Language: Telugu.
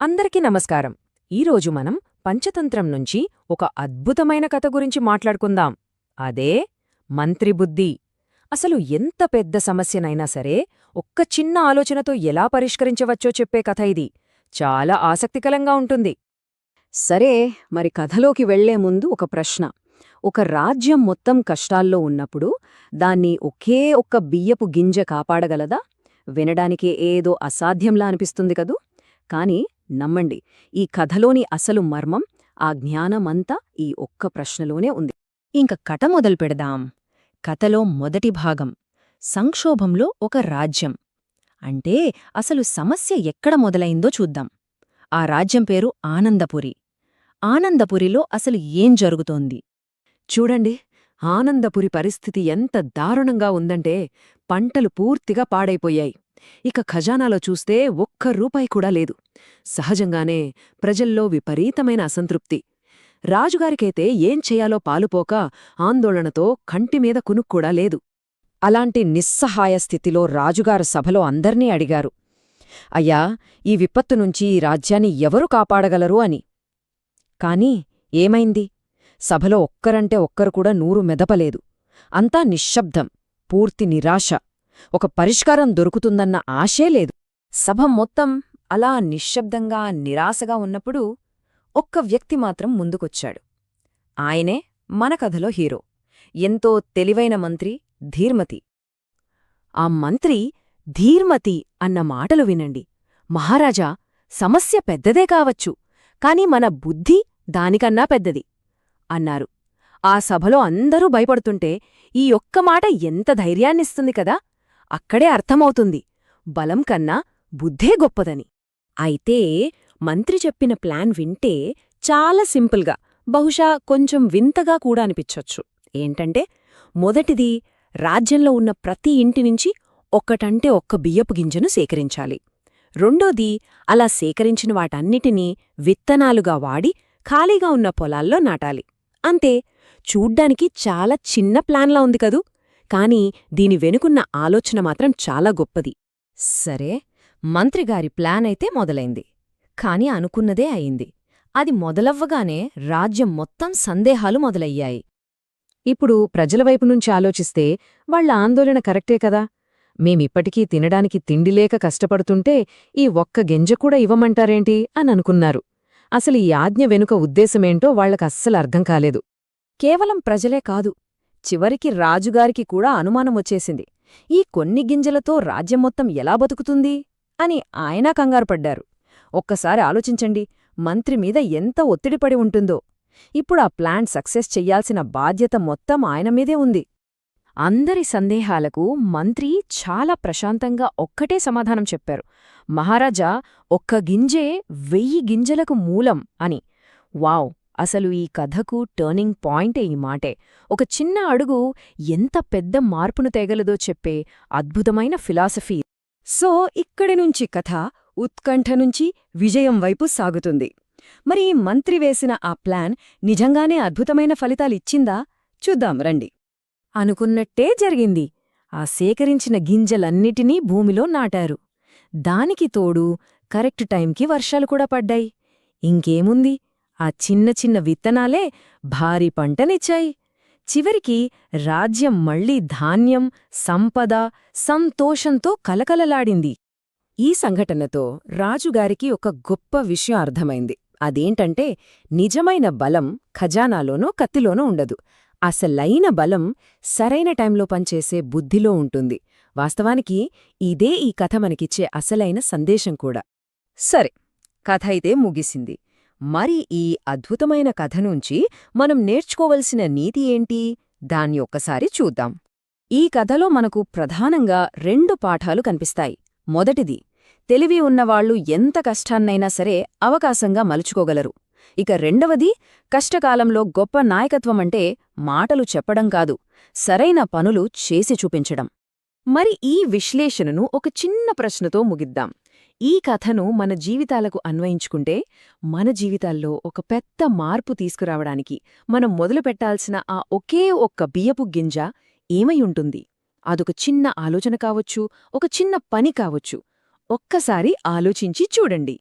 అందరికీ నమస్కారం. ఈరోజు మనం పంచతంత్రం నుంచి ఒక అద్భుతమైన కథ గురించి మాట్లాడుకుందాం. అదే మంత్రిబుద్ధి అసలు ఎంత పెద్ద సమస్యనైనా సరే ఒక్క చిన్న ఆలోచనతో ఎలా పరిష్కరించవచ్చో చెప్పే కథ ఇది. చాలా ఆసక్తికరంగా ఉంటుంది. సరే మరి కథలోకి వెళ్ళే ముందు ఒక ప్రశ్న. ఒక రాజ్యం మొత్తం కష్టాల్లో ఉన్నప్పుడు దాన్ని ఒకే ఒక్క బియ్యపు గింజ కాపాడగలదా? వినడానికే ఏదో అసాధ్యంలా అనిపిస్తుంది కదూ. కానీ నమ్మండి. ఈ కథలోని అసలు మర్మం ఆ జ్ఞానమంతా ఈ ఒక్క ప్రశ్నలోనే ఉంది. ఇంక కథ మొదలు పెడదాం. కథలో మొదటి భాగం. సంక్షోభంలో ఒక రాజ్యం. అంటే అసలు సమస్య ఎక్కడ మొదలైందో చూద్దాం. ఆ రాజ్యం పేరు ఆనందపురి. ఆనందపురిలో అసలు ఏం జరుగుతోంది? చూడండి ఆనందపురి పరిస్థితి ఎంత దారుణంగా ఉందంటే పంటలు పూర్తిగా పాడైపోయాయి. ఇక ఖజానాలో చూస్తే ఒక్క రూపాయి కూడా లేదు. సహజంగానే ప్రజల్లో విపరీతమైన అసంతృప్తి. రాజుగారికైతే ఏం చేయాలో పాలుపోక ఆందోళనతో కంటిమీద కునుక్కూడా లేదు. అలాంటి నిస్సహాయ స్థితిలో రాజుగారు సభలో అందర్నీ అడిగారు. అయ్యా ఈ విపత్తు నుంచి ఈ రాజ్యాన్ని ఎవరు కాపాడగలరు అని. కాని ఏమైంది? సభలో ఒక్కరంటే ఒక్కరు కూడా నూరు మెదపలేదు. అంతా నిశ్శబ్దం పూర్తి నిరాశ. ఒక పరిష్కారం దొరుకుతుందన్న ఆశే లేదు. సభ మొత్తం అలా నిశ్శబ్దంగా నిరాశగా ఉన్నప్పుడు ఒక్క వ్యక్తి మాత్రం ముందుకొచ్చాడు. ఆయనే మన కథలో హీరో. ఎంతో తెలివైన మంత్రి ధీర్మతి. ఆ మంత్రి ధీర్మతి అన్న మాటలు వినండి. మహారాజా సమస్య పెద్దదే కావచ్చు కాని మన బుద్ధి దానికన్నా పెద్దది అన్నారు. ఆ సభలో అందరూ భయపడుతుంటే ఈ ఒక్క మాట ఎంత ధైర్యాన్నిస్తుంది కదా? అక్కడే అర్థమవుతుంది. బలం కన్నా బుద్ధే గొప్పదని. అయితే మంత్రి చెప్పిన ప్లాన్ వింటే చాలా సింపుల్గా బహుశా కొంచెం వింతగా కూడా అనిపించొచ్చు. ఏంటంటే మొదటిది రాజ్యంలో ఉన్న ప్రతి ఇంటి నుంచి ఒక్కటంటే ఒక్క బియ్యపు గింజను సేకరించాలి. రెండోది అలా సేకరించిన వాటన్నిటినీ విత్తనాలుగా వాడి ఖాళీగా ఉన్న పొలాల్లో నాటాలి. అంతే చూడ్డానికి చాలా చిన్న ప్లాన్లా ఉంది కదూ? కాని దీని వెనుకున్న ఆలోచన మాత్రం చాలా గొప్పది. సరే మంత్రిగారి ప్లాన్ అయితే మొదలైంది. కాని అనుకున్నదే అయింది. అది మొదలవ్వగానే రాజ్యం మొత్తం సందేహాలు మొదలయ్యాయి. ఇప్పుడు ప్రజల వైపు నుంచి ఆలోచిస్తే వాళ్ళ ఆందోళన కరెక్టే కదా? మేమిప్పటికీ తినడానికి తిండిలేక కష్టపడుతుంటే ఈ ఒక్క గింజ కూడా ఇవ్వమంటారేంటి అని అనుకున్నారు. అసలు ఈ ఆజ్ఞ వెనుక ఉద్దేశమేంటో వాళ్ళకస్సలు అర్థం కాలేదు. కేవలం ప్రజలే కాదు చివరికి రాజుగారికి కూడా అనుమానమొచ్చేసింది ఈ కొన్ని గింజలతో రాజ్యం మొత్తం ఎలా బతుకుతుంది? అని ఆయన కంగారుపడ్డారు. ఒక్కసారి ఆలోచించండి మంత్రి మీద ఎంత ఒత్తిడిపడి ఉంటుందో. ఇప్పుడు ఆ ప్లాన్ సక్సెస్ చెయ్యాల్సిన బాధ్యత మొత్తం ఆయన మీదే ఉంది. అందరి సందేహాలకు మంత్రి చాలా ప్రశాంతంగా ఒక్కటే సమాధానం చెప్పారు. మహారాజా ఒక్క గింజే వెయ్యి గింజలకు మూలం అని. వావ్! అసలు ఈ కథకు టర్నింగ్ పాయింటే ఈ మాటే. ఒక చిన్న అడుగు ఎంత పెద్ద మార్పును తేగలదో చెప్పే అద్భుతమైన ఫిలాసఫీ. సో ఇక్కడి నుంచి కథ ఉత్కంఠ నుంచి విజయం వైపు సాగుతుంది. మరి మంత్రి వేసిన ఆ ప్లాన్ నిజంగానే అద్భుతమైన ఫలితాలిచ్చిందా చూద్దాం రండి. అనుకున్నట్టే జరిగింది. ఆ సేకరించిన గింజలన్నిటినీ భూమిలో నాటారు. దానికి తోడు కరెక్ట్ టైంకి వర్షాలు కూడా పడ్డాయి. ఇంకేముంది? ఆ చిన్న చిన్న విత్తనాలే భారీ పంటనిచ్చాయి. చివరికి రాజ్యం మళ్ళీ ధాన్యం సంపద సంతోషంతో కలకలలాడింది. ఈ సంఘటనతో రాజుగారికి ఒక గొప్ప విషయం అర్థమైంది. అదేంటంటే నిజమైన బలం ఖజానాలోనో కత్తిలోనో ఉండదు. అసలైన బలం సరైన టైంలో పనిచేసే బుద్ధిలో ఉంటుంది. వాస్తవానికి ఇదే ఈ కథ మనకిచ్చే అసలైన సందేశం కూడా. సరే కథ అయితే ముగిసింది. మరి ఈ అద్భుతమైన కథ నుంచి మనం నేర్చుకోవలసిన నీతి ఏంటి? దాన్ని ఒక్కసారి చూద్దాం. ఈ కథలో మనకు ప్రధానంగా రెండు పాఠాలు కనిపిస్తాయి. మొదటిది తెలివి ఉన్నవాళ్ళు ఎంత కష్టాన్నైనా సరే అవకాశంగా మలుచుకోగలరు. ఇక రెండవది కష్టకాలంలో గొప్ప నాయకత్వమంటే మాటలు చెప్పడం కాదు సరైన పనులు చేసి చూపించడం. మరి ఈ విశ్లేషణను ఒక చిన్న ప్రశ్నతో ముగిద్దాం. ఈ కథను మన జీవితాలకు అన్వయించుకుంటే మన జీవితాల్లో ఒక పెద్ద మార్పు తీసుకురావడానికి మనం మొదలుపెట్టాల్సిన ఆ ఒకే ఒక్క బియ్యపు గింజ ఏమై ఉంటుంది? అదొక చిన్న ఆలోచన కావచ్చు ఒక చిన్న పని కావచ్చు. ఒక్కసారి ఆలోచించి చూడండి.